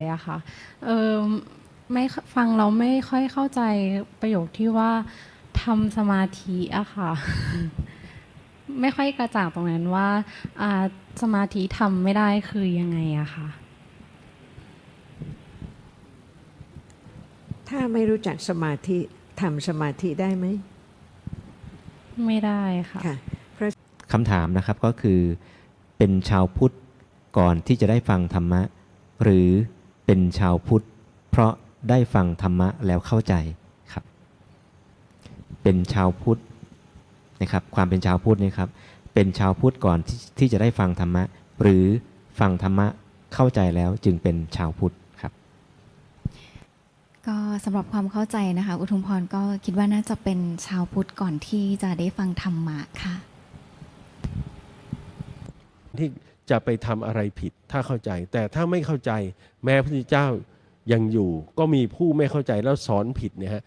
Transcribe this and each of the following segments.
อะค่ะ เออไม่ฟังเราไม่ค่อยเข้าใจประโยคที่ว่าทำสมาธิอะค่ะ ไม่ค่อยกระจ่างตรงนั้นว่าอ่าสมาธิทำไม่ได้คือยังไงอะค่ะ ถ้าไม่รู้จักสมาธิทำสมาธิได้ไหม ไม่ได้ค่ะค่ะคำถามนะครับก็คือเป็นชาวพุทธก่อนที่จะได้ฟังธรรมะ หรือ เป็นชาวพุทธ เพราะได้ฟังธรรมะแล้วเข้าใจครับ เป็นชาวพุทธนะครับ ความเป็นชาวพุทธนี่ครับเป็นชาวพุทธก่อนที่ที่จะได้ฟังธรรมะ หรือฟังธรรมะเข้าใจแล้วจึงเป็นชาวพุทธครับ ก็สำหรับความเข้าใจนะคะ อุทุมพรก็คิดว่าน่าจะเป็นชาวพุทธก่อนที่จะได้ฟังธรรมะค่ะที่ จะไปทำอะไรผิดถ้าเข้าใจ แต่ถ้าไม่เข้าใจ แม้พระพุทธเจ้ายังอยู่ ก็มีผู้ไม่เข้าใจแล้วสอนผิดเนี่ยฮะ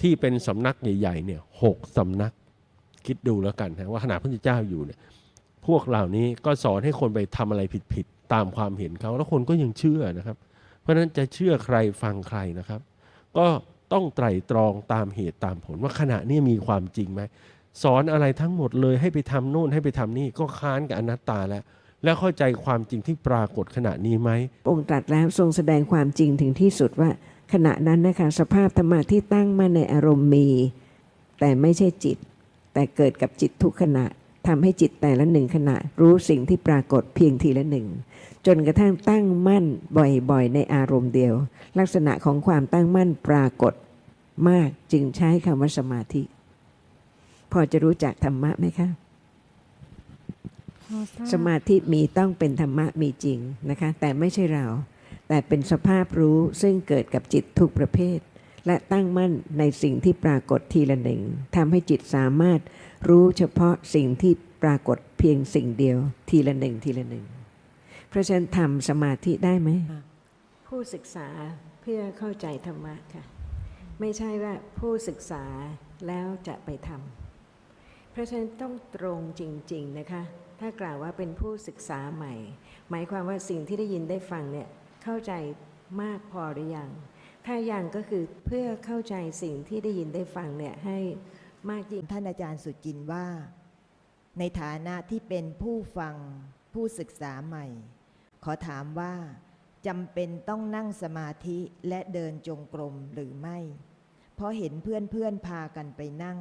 ที่เป็นสำนักใหญ่ๆเนี่ยหกสำนักคิดดูแล้วกันฮะว่าขณะพระพุทธเจ้าอยู่เนี่ยพวกเหล่านี้ก็สอนให้คนไปทำอะไรผิดๆตามความเห็นเขาแล้วคนก็ยังเชื่อนะครับ เพราะฉะนั้นจะเชื่อใครฟังใครนะครับ ก็ต้องไตร่ตรองตามเหตุตามผลว่าขณะนี้มีความจริงไหมสอนอะไรทั้งหมดเลยให้ไปทำโน่นให้ไปทำนี่ก็ค้านกับอนัตตาแล้ว แล้วเข้าใจความจริงที่ปรากฏขณะนี้ไหมองค์ตรัสแล้วทรงแสดงความจริงถึงที่สุดว่า ขณะนั้นนะคะสภาพธรรมะที่ตั้งมั่นในอารมณ์มี แต่ไม่ใช่จิต แต่เกิดกับจิตทุกขณะทำให้จิตแต่ละหนึ่งขณะ รู้สิ่งที่ปรากฏเพียงทีละหนึ่ง จนกระทั่งตั้งมั่นบ่อยๆ ในอารมณ์เดียว ลักษณะของความตั้งมั่นปรากฏมากจึงใช้คำว่าสมาธิ พอจะรู้จักธรรมะไหมคะ สมาธิมีต้องเป็นธรรมะมีจริงนะคะ แต่ไม่ใช่เรา แต่เป็นสภาพรู้ซึ่งเกิดกับจิตทุกประเภท และตั้งมั่นในสิ่งที่ปรากฏทีละหนึ่งทำให้จิตสามารถรู้เฉพาะสิ่งที่ปรากฏเพียงสิ่งเดียว ทีละหนึ่งทีละหนึ่งเพราะฉะนั้นทำสมาธิได้ไหมผู้ศึกษาเพื่อเข้าใจธรรมะค่ะ ไม่ใช่ว่าผู้ศึกษาแล้วจะไปทำเพราะฉะนั้นต้องตรงจริง ๆ นะคะ ถ้ากล่าวว่าเป็นผู้ศึกษาใหม่ หมายความว่าสิ่งที่ได้ยินได้ฟังเนี่ยเข้าใจมากพอหรือยัง ถ้ายังก็คือเพื่อเข้าใจสิ่งที่ได้ยินได้ฟังเนี่ยให้มากยิ่งท่านอาจารย์สุจินว่า ในฐานะที่เป็นผู้ฟังผู้ศึกษาใหม่ ขอถามว่าจำเป็นต้องนั่งสมาธิและเดินจงกรมหรือไม่ เพราะเห็นเพื่อนๆพากันไปนั่ง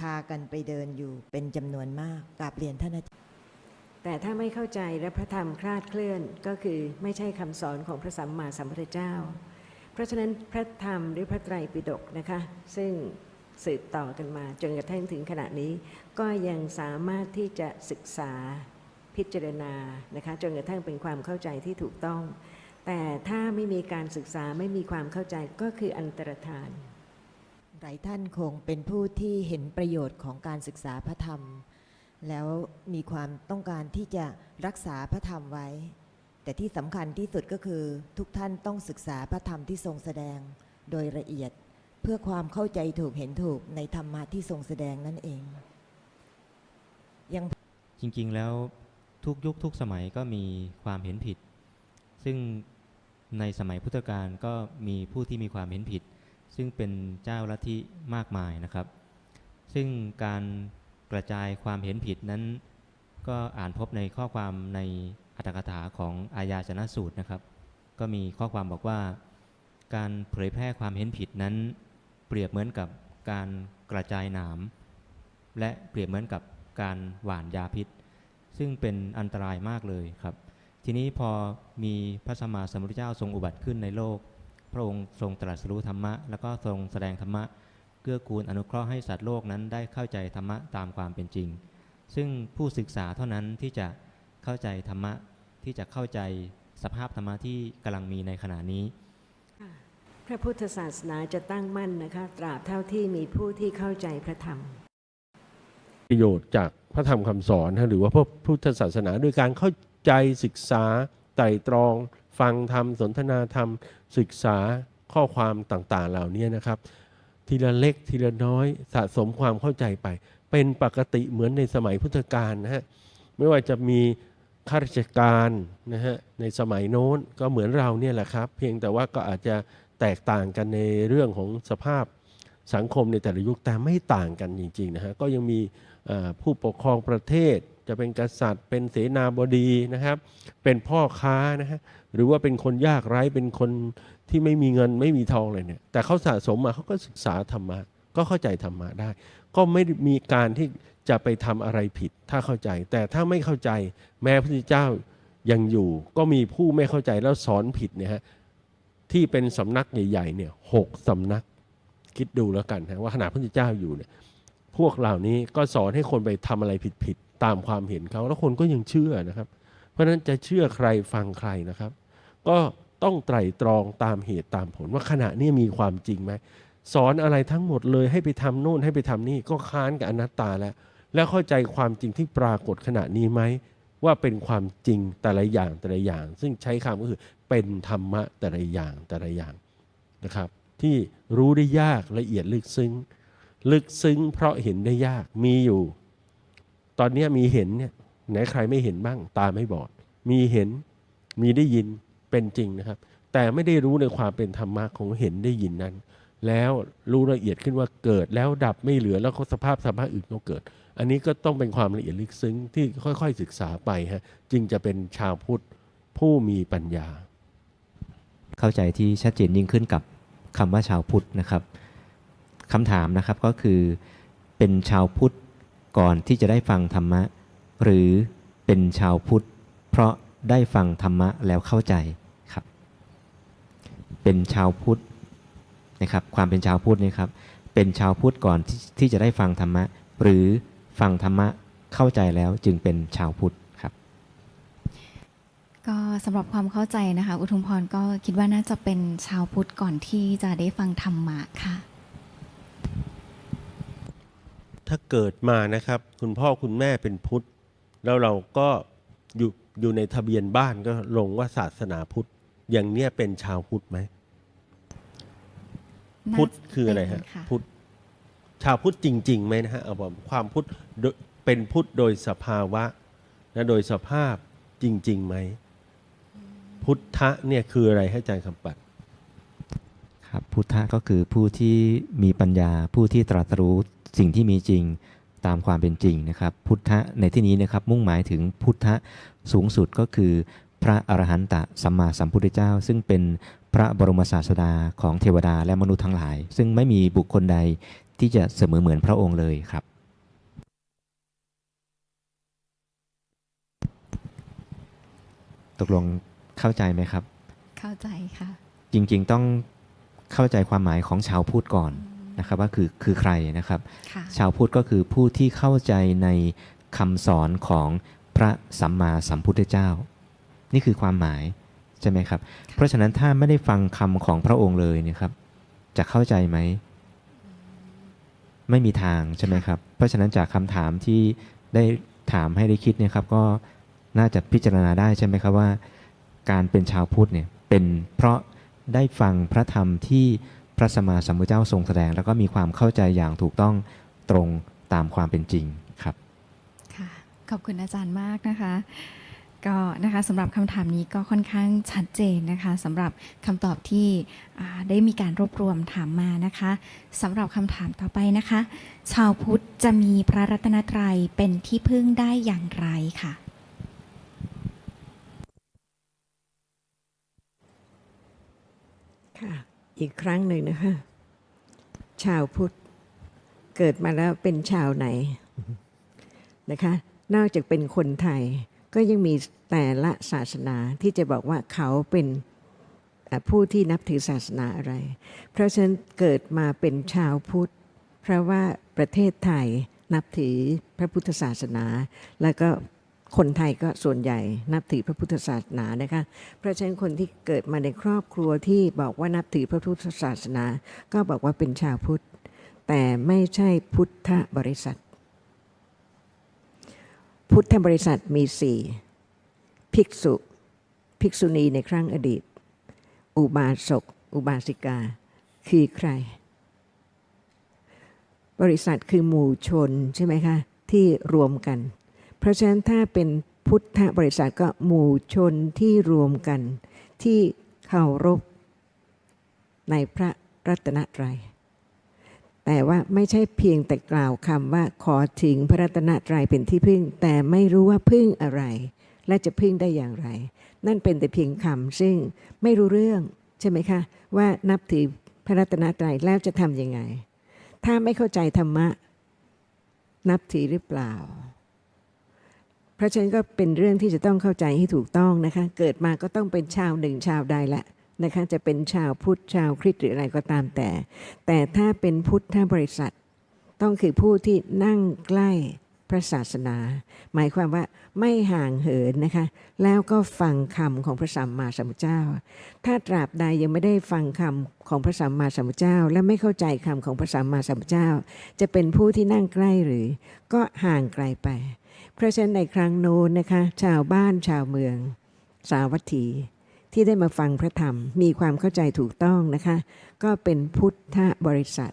พากันไปเดินอยู่เป็นจำนวนมากกราบเรียนท่านอาจารย์ แต่ถ้าไม่เข้าใจและพระธรรมคลาดเคลื่อนก็คือไม่ใช่คำสอนของพระสัมมาสัมพุทธเจ้า เพราะฉะนั้นพระธรรมหรือพระไตรปิฎกนะคะ ซึ่งสืบต่อกันมาจนกระทั่งถึงขณะนี้ ก็ยังสามารถที่จะศึกษาพิจารณานะคะจนกระทั่งเป็นความเข้าใจที่ถูกต้อง แต่ถ้าไม่มีการศึกษาไม่มีความเข้าใจก็คืออันตรธาน หลายท่านคงเป็นผู้ที่เห็นประโยชน์ของการศึกษาพระธรรม แล้วมีความต้องการที่จะรักษาพระธรรมไว้ แต่ที่สำคัญที่สุดก็คือ ทุกท่านต้องศึกษาพระธรรมที่ทรงแสดงโดยละเอียด เพื่อความเข้าใจถูกเห็นถูกในธรรมะที่ทรงแสดงนั่นเอง ยังจริงๆแล้วทุกยุคทุกสมัยก็มีความเห็นผิด ซึ่งในสมัยพุทธกาลก็มีผู้ที่มีความเห็นผิด ซึ่งเป็นเจ้าลัทธิมากมายนะครับ ซึ่งการ กระจายความเห็นผิดนั้น ก็อ่านพบในข้อความในอัตถกถาของอาญาชนะสูตรนะครับ ก็มีข้อความบอกว่า การเผยแพร่ความเห็นผิดนั้น เปรียบเหมือนกับการกระจายหนาม และเปรียบเหมือนกับการหว่านยาพิษ ซึ่งเป็นอันตรายมากเลยครับ ทีนี้พอมีพระสัมมาสัมพุทธเจ้าทรงอุบัติขึ้นในโลก พระองค์ทรงตรัสรู้ธรรมะ แล้วก็ทรงแสดงธรรมะ กื้อกูลอนุเคราะห์ให้สัตว์โลกนั้นได้เข้าใจธรรมะตามความเป็นจริง ซึ่งผู้ศึกษาเท่านั้นที่จะเข้าใจธรรมะที่จะเข้าใจสภาพธรรมะที่กำลังมีในขณะนี้ พระพุทธศาสนาจะตั้งมั่นนะคะตราบเท่าที่มีผู้ที่เข้าใจพระธรรม ประโยชน์จากพระธรรมคำสอนนะหรือว่าพระพุทธศาสนาด้วยการเข้าใจศึกษาไตร่ตรอง ฟังธรรมสนทนาธรรม ศึกษาข้อความต่างๆ เหล่านี้นะครับ ทีละเล็กทีละน้อยสะสมความเข้าใจไป เป็นปกติเหมือนในสมัยพุทธกาลนะฮะไม่ว่าจะมีข้าราชการนะฮะในสมัยโน้นก็เหมือนเราเนี่ยแหละครับ เพียงแต่ว่าก็อาจจะแตกต่างกันในเรื่องของสภาพสังคมในแต่ละยุคแต่ไม่ต่างกันจริงๆนะฮะก็ยังมีผู้ปกครองประเทศ จะเป็นกษัตริย์ เป็นเสนาบดีนะครับ เป็นพ่อค้านะฮะหรือว่าเป็นคนยากไร้เป็นคนที่ไม่มีเงินไม่มีทองเลยเนี่ย แต่เขาสะสมมาเขาก็ศึกษาธรรมะก็เข้าใจธรรมะได้ ก็ไม่มีการที่จะไปทำอะไรผิด ถ้าเข้าใจ แต่ถ้าไม่เข้าใจแม้พระพุทธเจ้ายังอยู่ ก็มีผู้ไม่เข้าใจแล้วสอนผิดเนี่ยฮะที่เป็นสำนักใหญ่ๆเนี่ยหกสำนักคิดดูแล้วกันฮะว่าขณะพระพุทธเจ้าอยู่เนี่ยพวกเหล่านี้ก็สอนให้คนไปทำอะไรผิด ตามความเห็นเขาแล้วคนก็ยังเชื่อนะครับ เพราะฉะนั้นจะเชื่อใครฟังใครนะครับ ก็ต้องไตร่ตรองตามเหตุตามผลว่าขณะนี้มีความจริงไหมสอนอะไรทั้งหมดเลยให้ไปทำโน่นให้ไปทำนี่ก็ค้านกับอนัตตาแล้ว แล้วเข้าใจความจริงที่ปรากฏขณะนี้ไหมว่าเป็นความจริงแต่ละอย่างแต่ละอย่าง ซึ่งใช้คำก็คือเป็นธรรมะแต่ละอย่างแต่ละอย่างนะครับ ที่รู้ได้ยากละเอียดลึกซึ้ง ลึกซึ้งเพราะเห็นได้ยากมีอยู่ ตอนนี้มีเห็นเนี่ยไหนใครไม่เห็นบ้างตาไม่บอด มีเห็นมีได้ยินเป็นจริงนะครับ แต่ไม่ได้รู้ในความเป็นธรรมะของเห็นได้ยินนั้น แล้วรู้ละเอียดขึ้นว่าเกิดแล้วดับไม่เหลือแล้วก็สภาพสภาพอื่นก็เกิด อันนี้ก็ต้องเป็นความละเอียดลึกซึ้งที่ค่อยๆศึกษาไปฮะจึงจะเป็นชาวพุทธผู้มีปัญญา เข้าใจที่ชัดเจนยิ่งขึ้นกับคำว่าชาวพุทธนะครับคำถามนะครับก็คือเป็นชาวพุทธ ก่อนที่จะได้ฟังธรรมะ หรือเป็นชาวพุทธ เพราะได้ฟังธรรมะแล้วเข้าใจครับ เป็นชาวพุทธนะครับ ความเป็นชาวพุทธนะครับ เป็นชาวพุทธก่อนทที่จะได้ฟังธรรมะ หรือฟังธรรมะเข้าใจแล้วจึงเป็นชาวพุทธครับ ก็สำหรับความเข้าใจนะคะ อุทุมพรก็คิดว่าน่าจะเป็นชาวพุทธก่อนที่จะได้ฟังธรรมะค่ะ ถ้าเกิดมานะครับ คุณพ่อคุณแม่เป็นพุทธ แล้วเราก็อยู่อยู่ในทะเบียนบ้านก็ลงว่าศาสนาพุทธ อย่างเนี้ยเป็นชาวพุทธไหม พุทธคืออะไรฮะเป็นค่ะพุทธ ชาวพุทธจริงๆไหมนะฮะเอาแบบความพุทธโดยเป็นพุทธโดยสภาวะนะโดยสภาพจริงๆไหม พุทธะเนี่ยคืออะไรให้อาจารย์คำปัดครับพุทธะก็คือผู้ที่มีปัญญาผู้ที่ตรัสรู้ สิ่งที่มีจริงตามความเป็นจริงนะครับ พุทธะในที่นี้นะครับมุ่งหมายถึงพุทธะสูงสุดก็คือ พระอรหันตสัมมาสัมพุทธเจ้า ซึ่งเป็นพระบรมศาสดาของเทวดาและมนุษย์ทั้งหลาย ซึ่งไม่มีบุคคลใดที่จะเสมอเหมือนพระองค์เลยครับ ตกลงเข้าใจไหมครับ เข้าใจค่ะ จริงๆต้องเข้าใจความหมายของชาวพุทธก่อน นะครับว่าคือคือใครนะครับค่ะชาวพุทธก็คือผู้ที่เข้าใจในคำสอนของพระสัมมาสัมพุทธเจ้า นี่คือความหมายใช่ไหมครับ เพราะฉะนั้นถ้าไม่ได้ฟังคำของพระองค์เลยเนี่ยครับ จะเข้าใจไหมไม่มีทางใช่ไหมครับ เพราะฉะนั้นจากคำถามที่ได้ถามให้ได้คิดเนี่ยครับก็น่าจะพิจารณาได้ใช่ไหมครับว่า การเป็นชาวพุทธเนี่ยเป็นเพราะได้ฟังพระธรรมที่ พระสัมมาสัมพุทธเจ้าทรงแสดง แล้วก็มีความเข้าใจอย่างถูกต้องตรงตามความเป็นจริงครับค่ะขอบคุณอาจารย์มากนะคะก็นะคะสำหรับคำถามนี้ก็ค่อนข้างชัดเจนนะคะสำหรับคำตอบที่อ่าได้มีการรวบรวมถามมานะคะสำหรับคำถามต่อไปนะคะ ชาวพุทธจะมีพระรัตนตรัยเป็นที่พึ่งได้อย่างไรค่ะ ค่ะ อีกครั้งหนึ่งนะคะ ชาวพุทธเกิดมาแล้วเป็นชาวไหนนะคะ นอกจากเป็นคนไทยก็ยังมีแต่ละศาสนาที่จะบอกว่าเขาเป็นผู้ที่นับถือศาสนาอะไร เพราะฉะนั้นเกิดมาเป็นชาวพุทธ เพราะว่าประเทศไทยนับถือพระพุทธศาสนา แล้วก็ คนไทยก็ส่วนใหญ่นับถือพระพุทธศาสนานะคะ เพราะฉะนั้นคนที่เกิดมาในครอบครัวที่บอกว่านับถือพระพุทธศาสนา ก็บอกว่าเป็นชาวพุทธ แต่ไม่ใช่พุทธบริษัท พุทธบริษัทมีสี่ภิกษุ ภิกษุณีในครั้งอดีต อุบาสก อุบาสิกา คือใคร บริษัทคือหมู่ชนใช่ไหมคะ ที่รวมกัน ราะฉะนั้นถ้าเป็นพุทธบริษัทก็หมู่ชนที่รวมกัน ที่เคารพในพระรัตนตรัย แต่ว่าไม่ใช่เพียงแต่กล่าวคำว่าขอถึงพระรัตนตรัยเป็นที่พึ่ง แต่ไม่รู้ว่าพึ่งอะไร และจะพึ่งได้อย่างไร นั่นเป็นแต่เพียงคำซึ่งไม่รู้เรื่องใช่ไหมคะ ว่านับถือพระรัตนตรัยแล้วจะทำยังไง ถ้าไม่เข้าใจธรรมะ นับถือหรือเปล่า เพราะฉะนั้นก็เป็นเรื่องที่จะต้องเข้าใจให้ถูกต้องนะคะ เกิดมาก็ต้องเป็นชาวหนึ่งชาวใดละนะคะ จะเป็นชาวพุทธชาวคริสต์หรืออะไรก็ตามแต่ แต่ถ้าเป็นพุทธบริษัท ต้องคือผู้ที่นั่งใกล้พระศาสนา หมายความว่าไม่ห่างเหินนะคะ แล้วก็ฟังคำของพระสัมมาสัมพุทธเจ้า ถ้าตราบใดยังไม่ได้ฟังคำของพระสัมมาสัมพุทธเจ้า และไม่เข้าใจคำของพระสัมมาสัมพุทธเจ้า จะเป็นผู้ที่นั่งใกล้หรือ ก็ห่างไกลไป เพราะฉะนั้นในครั้งโน้นนะคะ ชาวบ้านชาวเมือง สาวัตถีที่ได้มาฟังพระธรรม มีความเข้าใจถูกต้องนะคะ ก็เป็นพุทธบริษัท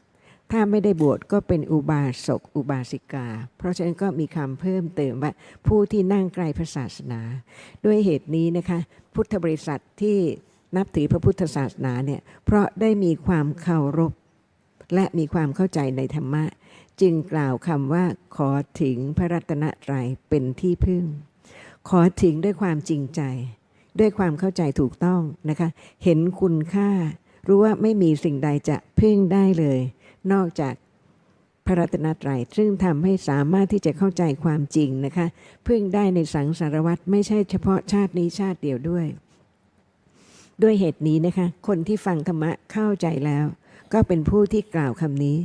ถ้าไม่ได้บวชก็เป็นอุบาสกอุบาสิกา เพราะฉะนั้นก็มีคำเพิ่มเติมว่าผู้ที่นั่งใกลพระศาสนา ด้วยเหตุนี้นะคะ พุทธบริษัทที่นับถือพระพุทธศาสนาเนี่ยเพราะได้มีความเคารพและมีความเข้าใจในธรรมะ จึงกล่าวคำว่าขอถึงพระรัตนตรัยเป็นที่พึ่ง ขอถึงด้วยความจริงใจ ด้วยความเข้าใจถูกต้องนะคะ เห็นคุณค่า รู้ว่าไม่มีสิ่งใดจะพึ่งได้เลย นอกจากพระรัตนตรัยซึ่งทำให้สามารถที่จะเข้าใจความจริงนะคะ พึ่งได้ในสังสารวัตรไม่ใช่เฉพาะชาตินี้ชาติเดียวด้วย ด้วยเหตุนี้นะคะ คนที่ฟังธรรมะเข้าใจแล้ว ก็เป็นผู้ที่กล่าวคำนี้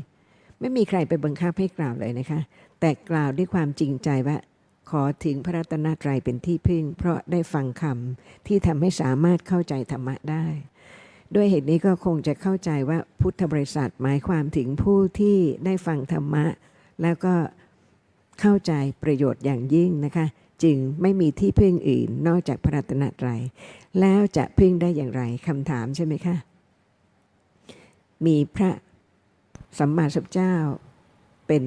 ไม่มีใครไปบังคับให้กล่าวเลยนะคะ แต่กล่าวด้วยความจริงใจว่าขอถึงพระรัตนตรัยเป็นที่พึ่ง เพราะได้ฟังคำที่ทำให้สามารถเข้าใจธรรมะได้ ด้วยเหตุนี้ก็คงจะเข้าใจว่าพุทธบริษัทหมายความถึงผู้ที่ได้ฟังธรรมะ แล้วก็เข้าใจประโยชน์อย่างยิ่งนะคะ จึงไม่มีที่พึ่งอื่นนอกจากพระรัตนตรัยแล้วจะพึ่งได้อย่างไรคำถามใช่ไหมคะ มีพระ สัมมาสัมพุทธเจ้าเป็น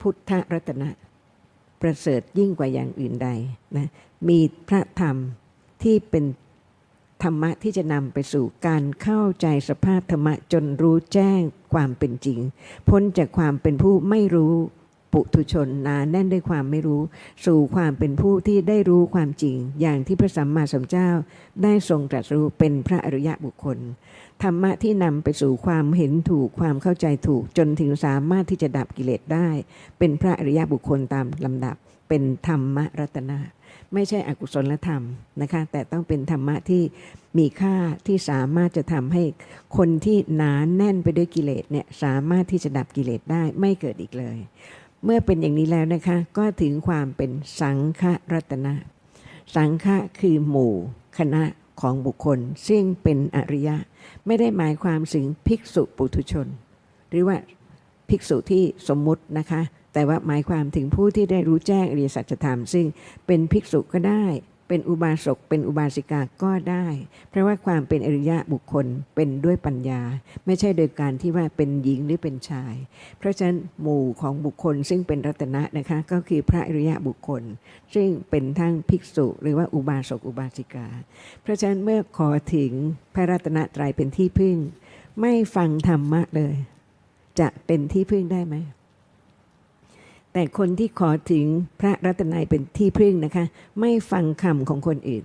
พุทธรัตนะประเสริฐยิ่งกว่าอย่างอื่นใดนะมีพระธรรมที่เป็นธรรมะที่จะนำไปสู่การเข้าใจสภาพธรรมะจนรู้แจ้งความเป็นจริง พ้นจากความเป็นผู้ไม่รู้ ปุถุชนหนาแน่นด้วยความไม่รู้ สู่ความเป็นผู้ที่ได้รู้ความจริง อย่างที่พระสัมมาสัมพุทธเจ้า ได้ทรงตรัสรู้เป็นพระอริยบุคคลธรรมะที่นำไปสู่ความเห็นถูกความเข้าใจถูกจนถึงสามารถที่จะดับกิเลสได้ เป็นพระอริยบุคคลตามลำดับ เป็นธรรมรัตนะไม่ใช่อกุศลธรรมนะคะ แต่ต้องเป็นธรรมะที่มีค่าที่สามารถจะทำให้คนที่หนานแน่นไปด้วยกิเลสเนี่ยสามารถที่จะดับกิเลสได้ไม่เกิดอีกเลย เมื่อเป็นอย่างนี้แล้วนะคะ ก็ถึงความเป็นสังฆรัตนะ สังฆะคือหมู่ คณะของบุคคล ซึ่งเป็นอริยะ ไม่ได้หมายความถึงภิกษุปุถุชน หรือว่าภิกษุที่สมมุตินะคะ แต่ว่าหมายความถึงผู้ที่ได้รู้แจ้งอริยสัจธรรม ซึ่งเป็นภิกษุก็ได้ เป็นอุบาสกเป็นอุบาสิกาก็ได้ เพราะว่าความเป็นอริยะบุคคลเป็นด้วยปัญญา ไม่ใช่โดยการที่ว่าเป็นหญิงหรือเป็นชาย เพราะฉะนั้นหมู่ของบุคคลซึ่งเป็นรัตนะนะคะก็คือพระอริยะบุคคล ซึ่งเป็นทั้งภิกษุ หรือว่าอุบาสกอุบาสิกา เพราะฉะนั้นเมื่อขอถึงพระรัตนตรัยเป็นที่พึ่ง ไม่ฟังธรรมะเลย จะเป็นที่พึ่งได้ไหม แต่คนที่ขอถึงพระรัตนัยเป็นที่พึ่งนะคะ ไม่ฟังคำของคนอื่น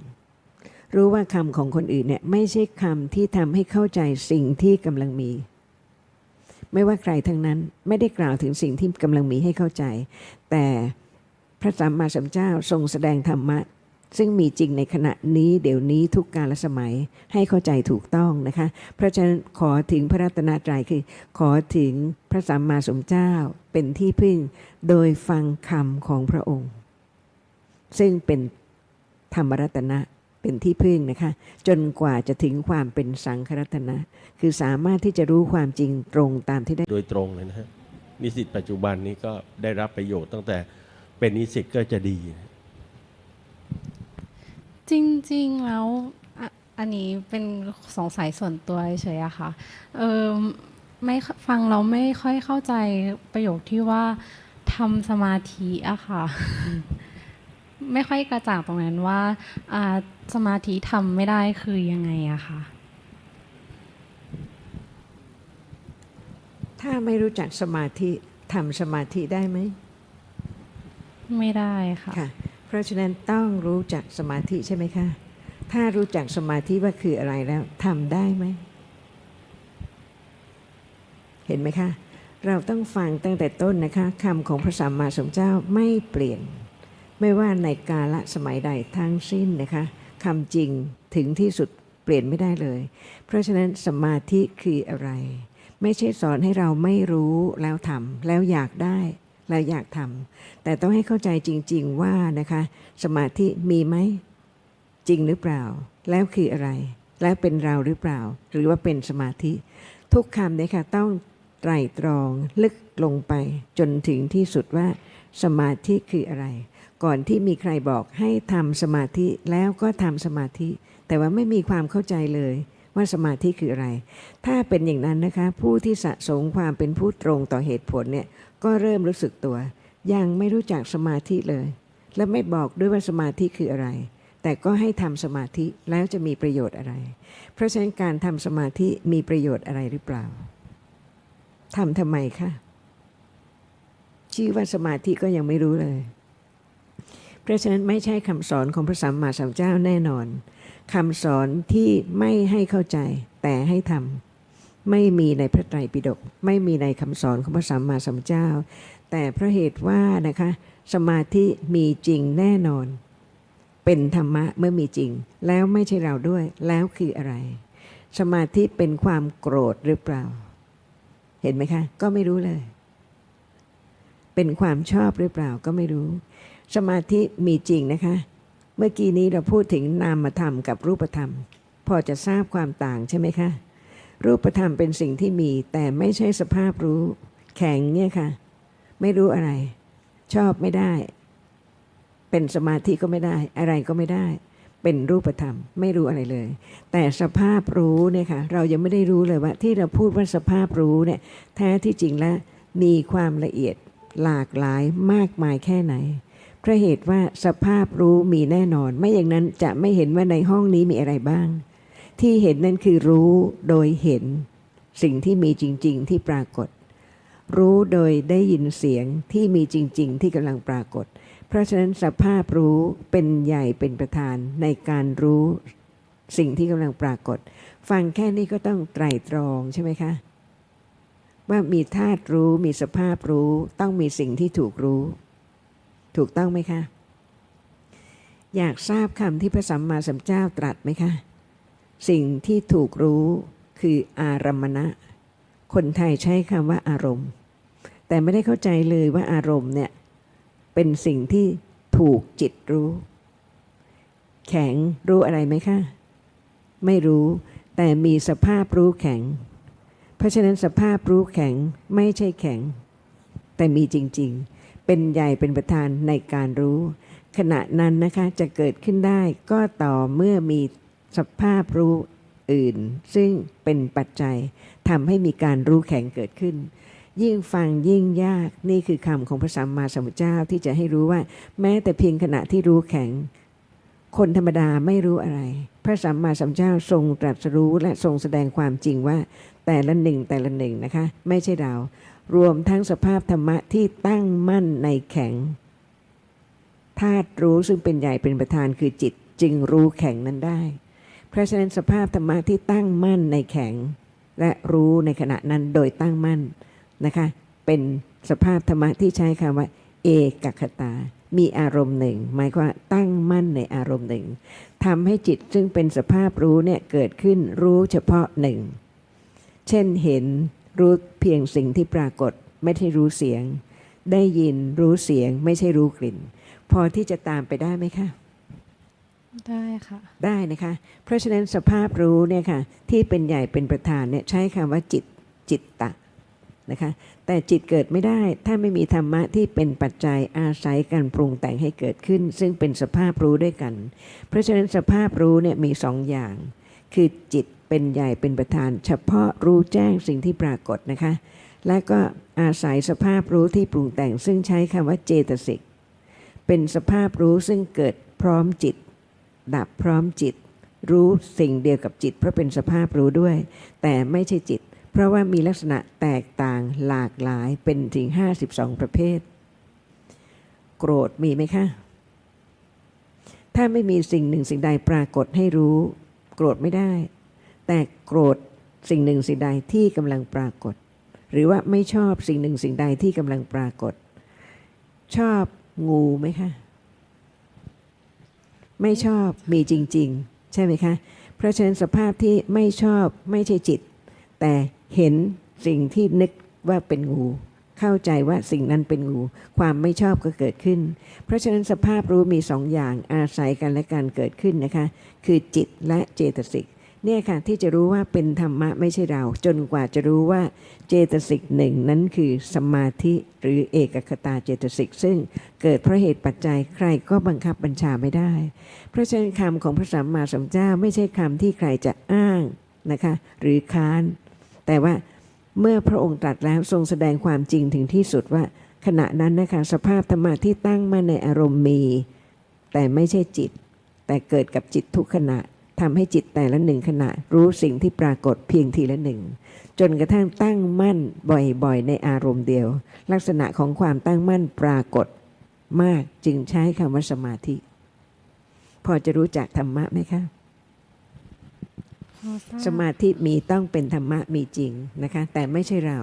รู้ว่าคำของคนอื่นเนี่ยไม่ใช่คำที่ทำให้เข้าใจสิ่งที่กำลังมี ไม่ว่าใครทั้งนั้นไม่ได้กล่าวถึงสิ่งที่กำลังมีให้เข้าใจ แต่พระสัมมาสัมพุทธเจ้าทรงแสดงธรรมะ ซึ่งมีจริงในขณะนี้เดี๋ยวนี้ทุกกาลสมัยให้เข้าใจถูกต้องนะคะ เพราะฉะนั้นขอถึงพระรัตนตรัยคือ ขอถึงพระสัมมาสัมพุทธเจ้าเป็นที่พึ่งโดยฟังคำของพระองค์ ซึ่งเป็นธรรมรัตนะเป็นที่พึ่งนะคะ จนกว่าจะถึงความเป็นสังฆรัตนะ คือสามารถที่จะรู้ความจริงตรงตามที่ได้โดยตรงเลยนะฮะนิสิตปัจจุบันนี้ก็ได้รับประโยชน์ตั้งแต่เป็นนิสิตก็จะดี จริง ๆ แล้วอะอันนี้เป็นสงสัยส่วนตัวเฉยๆอะค่ะ เออไม่ฟังเราไม่ค่อยเข้าใจประโยคที่ว่าทำสมาธิอะค่ะ ไม่ค่อยกระจ่างตรงนั้นว่าอ่าสมาธิทำไม่ได้คือยังไงอะค่ะ ถ้าไม่รู้จักสมาธิทำสมาธิได้ไหม ไม่ได้ค่ะ ค่ะ เพราะฉะนั้นต้องรู้จักสมาธิใช่ไหมคะ ถ้ารู้จักสมาธิว่าคืออะไรแล้วทำได้ไหม เห็นไหมคะ เราต้องฟังตั้งแต่ต้นนะคะคำของพระสัมมาสัมพุทธเจ้าไม่เปลี่ยน ไม่ว่าในกาละสมัยใดทั้งสิ้นนะคะคำจริงถึงที่สุดเปลี่ยนไม่ได้เลย เพราะฉะนั้นสมาธิคืออะไร ไม่ใช่สอนให้เราไม่รู้แล้วทำแล้วอยากได้ แล้วอยากทำแต่ต้องให้เข้าใจจริง ๆว่านะคะ สมาธิมีไหมจริงหรือเปล่า แล้วคืออะไร แล้วเป็นเราหรือเปล่า หรือว่าเป็นสมาธิ ทุกคำเนี่ยค่ะต้องไตรตรองลึกลงไปจนถึงที่สุดว่า สมาธิคืออะไร ก่อนที่มีใครบอกให้ทำสมาธิแล้วก็ทำสมาธิ แต่ว่าไม่มีความเข้าใจเลยว่าสมาธิคืออะไร ถ้าเป็นอย่างนั้นนะคะ ผู้ที่สะสมความเป็นผู้ตรงต่อเหตุผลเนี่ย ก็เริ่มรู้สึกตัว ยังไม่รู้จักสมาธิเลย และไม่บอกด้วยว่าสมาธิคืออะไร แต่ก็ให้ทำสมาธิแล้วจะมีประโยชน์อะไร เพราะฉะนั้นการทำสมาธิมีประโยชน์อะไรหรือเปล่าทำทำไมคะชื่อว่าสมาธิก็ยังไม่รู้เลยเพราะฉะนั้นไม่ใช่คำสอนของพระสัมมาสัมพุทธเจ้าแน่นอนคำสอนที่ไม่ให้เข้าใจแต่ให้ทำ ไม่มีในพระไตรปิฎกไม่มีในคำสอนของพระสัมมาสัมพุทธเจ้า แต่เพราะเหตุว่านะคะสมาธิมีจริงแน่นอน เป็นธรรมะเมื่อมีจริง แล้วไม่ใช่เราด้วยแล้วคืออะไร สมาธิเป็นความโกรธหรือเปล่า เห็นไหมคะ ก็ไม่รู้เลย เป็นความชอบหรือเปล่าก็ไม่รู้ สมาธิมีจริงนะคะ เมื่อกี้นี้เราพูดถึงนามธรรมกับรูปธรรม พอจะทราบความต่างใช่ไหมคะ รูปธรรมเป็นสิ่งที่มี แต่ไม่ใช่สภาพรู้ แข็งเนี่ยค่ะ ไม่รู้อะไร ชอบไม่ได้ เป็นสมาธิก็ไม่ได้ อะไรก็ไม่ได้ เป็นรูปธรรม ไม่รู้อะไรเลย แต่สภาพรู้เนี่ยค่ะ เรายังไม่ได้รู้เลยว่า ที่เราพูดว่าสภาพรู้เนี่ยแท้ที่จริงแล้วมีความละเอียดหลากหลายมากมายแค่ไหนเพราะเหตุว่าสภาพรู้มีแน่นอน ไม่อย่างนั้นจะไม่เห็นว่าในห้องนี้มีอะไรบ้าง ที่เห็นนั่นคือรู้โดยเห็น สิ่งที่มีจริง ๆ ที่ปรากฏ รู้โดยได้ยินเสียงที่มีจริง ๆ ที่กำลังปรากฏ เพราะฉะนั้นสภาพรู้เป็นใหญ่เป็นประธานในการรู้สิ่งที่กำลังปรากฏ ฟังแค่นี้ก็ต้องไตรตรองใช่ไหมคะว่ามีธาตุรู้มีสภาพรู้ต้องมีสิ่งที่ถูกรู้ ถูกต้องไหมคะ อยากทราบคำที่พระสัมมาสัมพุทธเจ้าตรัสไหมคะ สิ่งที่ถูกรู้คืออารมณะ คนไทยใช้คำว่าอารมณ์ แต่ไม่ได้เข้าใจเลยว่าอารมณ์เนี่ยเป็นสิ่งที่ถูกจิตรู้ แข็งรู้อะไรไหมคะ ไม่รู้แต่มีสภาพรู้แข็ง เพราะฉะนั้นสภาพรู้แข็งไม่ใช่แข็ง แต่มีจริงๆ เป็นใหญ่เป็นประธานในการรู้ ขณะนั้นนะคะจะเกิดขึ้นได้ก็ต่อเมื่อมี สภาพรู้อื่น ซึ่งเป็นปัจจัยทำให้มีการรู้แข็งเกิดขึ้น ยิ่งฟังยิ่งยากนี่คือคำของพระสัมมาสัมพุทธเจ้าที่จะให้รู้ว่า แม้แต่เพียงขณะที่รู้แข็ง คนธรรมดาไม่รู้อะไร พระสัมมาสัมพุทธเจ้าทรงตรัสรู้และทรงแสดงความจริงว่าแต่ละหนึ่งแต่ละหนึ่งนะคะ ไม่ใช่เรา รวมทั้งสภาพธรรมะที่ตั้งมั่นในแข็งธาตุรู้ซึ่งเป็นใหญ่เป็นประธานคือจิตจึงรู้แข็งนั้นได้ เพราะฉะนั้นสภาพธรรมะที่ตั้งมั่นในแข็ง และรู้ในขณะนั้นโดยตั้งมั่นนะคะ เป็นสภาพธรรมะที่ใช้คำว่า เอกคตา มีอารมณ์หนึ่ง หมายความตั้งมั่นในอารมณ์หนึ่งทำให้จิตซึ่งเป็นสภาพรู้เนี่ยเกิดขึ้นรู้เฉพาะหนึ่ง เช่นเห็นรู้เพียงสิ่งที่ปรากฏไม่ใช่รู้เสียง ได้ยินรู้เสียงไม่ใช่รู้กลิ่น พอที่จะตามไปได้ไหมคะ ได้ค่ะ ได้นะคะ เพราะฉะนั้นสภาพรู้เนี่ยค่ะที่เป็นใหญ่เป็นประธานเนี่ยใช้คำว่าจิตจิตตะนะคะแต่จิตเกิดไม่ได้ถ้าไม่มีธรรมะที่เป็นปัจจัยอาศัยการปรุงแต่งให้เกิดขึ้น ซึ่งเป็นสภาพรู้ด้วยกัน เพราะฉะนั้นสภาพรู้เนี่ยมีสองอย่าง คือจิตเป็นใหญ่เป็นประธาน เฉพาะรู้แจ้งสิ่งที่ปรากฏนะคะ และก็อาศัยสภาพรู้ที่ปรุงแต่ง ซึ่งใช้คำว่าเจตสิกเป็นสภาพรู้ซึ่งเกิดพร้อมจิต ดับพร้อมจิต รู้สิ่งเดียวกับจิต เพราะเป็นสภาพรู้ด้วย แต่ไม่ใช่จิต เพราะว่ามีลักษณะแตกต่างหลากหลายเป็นถึง 52 ประเภท โกรธมีไหมคะ ถ้าไม่มีสิ่งหนึ่งสิ่งใดปรากฏให้รู้ โกรธไม่ได้ แต่โกรธสิ่งหนึ่งสิ่งใดที่กำลังปรากฏ หรือว่าไม่ชอบสิ่งหนึ่งสิ่งใดที่กำลังปรากฏ ชอบงูไหมคะ ไม่ชอบมีจริง ๆ ใช่ไหมคะ เพราะฉะนั้นสภาพที่ไม่ชอบไม่ใช่จิต แต่เห็นสิ่งที่นึกว่าเป็นงู เข้าใจว่าสิ่งนั้นเป็นงู ความไม่ชอบก็เกิดขึ้น เพราะฉะนั้นสภาพรู้มีสองอย่างอาศัยกันและการเกิดขึ้นนะคะ คือจิตและเจตสิก เนี่ยค่ะที่จะรู้ว่าเป็นธรรมะไม่ใช่เรา จนกว่าจะรู้ว่าเจตสิกหนึ่งนั้นคือสมาธิหรือเอกคตาเจตสิก ซึ่งเกิดเพราะเหตุปัจจัยใครก็บังคับบัญชาไม่ได้ เพราะฉะนั้นคำของพระสัมมาสัมพุทธเจ้าไม่ใช่คำที่ใครจะอ้างนะคะหรือค้าน แต่ว่าเมื่อพระองค์ตรัสแล้วทรงแสดงความจริงถึงที่สุดว่า ขณะนั้นนะคะสภาพธรรมะที่ตั้งมาในอารมณ์มี แต่ไม่ใช่จิต แต่เกิดกับจิตทุกขณะ ทำให้จิตแต่ละหนึ่งขณะ รู้สิ่งที่ปรากฏเพียงทีละหนึ่ง จนกระทั่งตั้งมั่นบ่อยๆ ในอารมณ์เดียว ลักษณะของความตั้งมั่นปรากฏมากจึงใช้คำว่าสมาธิ พอจะรู้จักธรรมะไหมคะสมาธิมีต้องเป็นธรรมะมีจริงนะคะ แต่ไม่ใช่เรา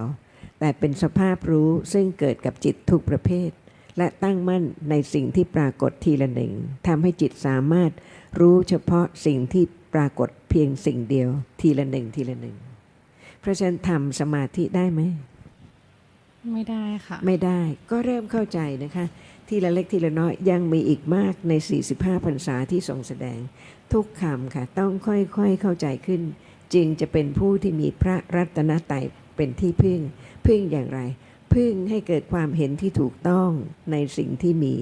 แต่เป็นสภาพรู้ซึ่งเกิดกับจิตทุกประเภท และตั้งมั่นในสิ่งที่ปรากฏทีละหนึ่งทำให้จิตสามารถรู้เฉพาะสิ่งที่ปรากฏเพียงสิ่งเดียว ทีละหนึ่งทีละหนึ่งเพราะฉะนั้นทำสมาธิได้ไหมไม่ได้ค่ะ ไม่ได้ก็เริ่มเข้าใจนะคะ ทีละเล็กทีละน้อยยังมีอีกมากใน 45พรรษาที่ทรงแสดง ทุกคำค่ะ ต้องค่อยๆเข้าใจขึ้น จึงจะเป็นผู้ที่มีพระรัตนตรัยเป็นที่พึ่ง พึ่งอย่างไร พึ่งให้เกิดความเห็นที่ถูกต้องในสิ่งที่มี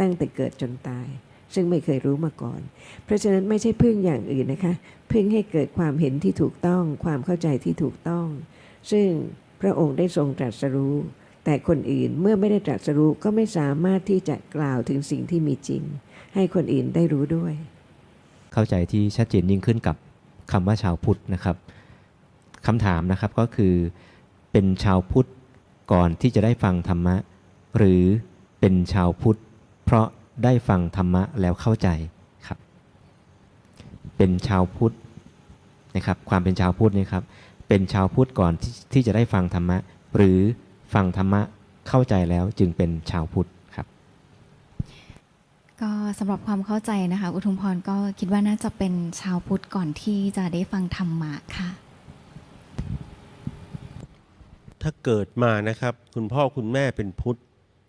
ตั้งแต่เกิดจนตาย ซึ่งไม่เคยรู้มาก่อน เพราะฉะนั้นไม่ใช่พึ่งอย่างอื่นนะคะ พึ่งให้เกิดความเห็นที่ถูกต้อง ความเข้าใจที่ถูกต้อง ซึ่งพระองค์ได้ทรงตรัสรู้ แต่คนอื่นเมื่อไม่ได้ตรัสรู้ก็ไม่สามารถที่จะกล่าวถึงสิ่งที่มีจริง ให้คนอื่นได้รู้ด้วย เข้าใจที่ชัดเจนยิ่งขึ้นกับคำว่าชาวพุทธนะครับคำถามนะครับก็คือเป็นชาวพุทธ ก่อนที่จะได้ฟังธรรมะ หรือเป็นชาวพุทธ เพราะได้ฟังธรรมะแล้วเข้าใจครับ เป็นชาวพุทธนะครับ ความเป็นชาวพุทธนี่ครับเป็นชาวพุทธก่อนทที่จะได้ฟังธรรมะ หรือฟังธรรมะเข้าใจแล้วจึงเป็นชาวพุทธครับ ก็สำหรับความเข้าใจนะคะ อุทุมพรก็คิดว่าน่าจะเป็นชาวพุทธก่อนที่จะได้ฟังธรรมะค่ะ ถ้าเกิดมานะครับ คุณพ่อคุณแม่เป็นพุทธ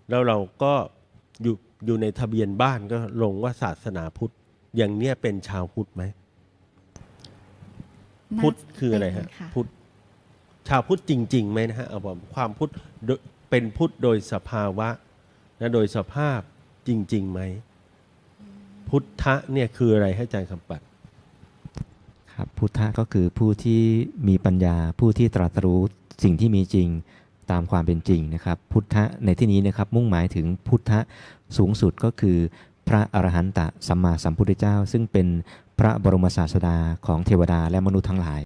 แล้วเราก็อยู่อยู่ในทะเบียนบ้านก็ลงว่าศาสนาพุทธ อย่างเนี้ยเป็นชาวพุทธไหมพุทธคืออะไรฮะ เป็นค่พุทธชาวพุทธจริงๆไหมนะฮะเอาผมความพุทธโดยเป็นพุทธโดยสภาวะนะโดยสภาพจริงๆไหม พุทธะเนี่ยคืออะไรให้อาจารย์คำปัด ครับพุทธะก็คือผู้ที่มีปัญญาผู้ที่ตรัสรู้ สิ่งที่มีจริงตามความเป็นจริงนะครับ พุทธะในที่นี้นะครับมุ่งหมายถึงพุทธะสูงสุดก็คือพระอรหันตสัมมาสัมพุทธเจ้า ซึ่งเป็นพระบรมศาสดาของเทวดาและมนุษย์ทั้งหลาย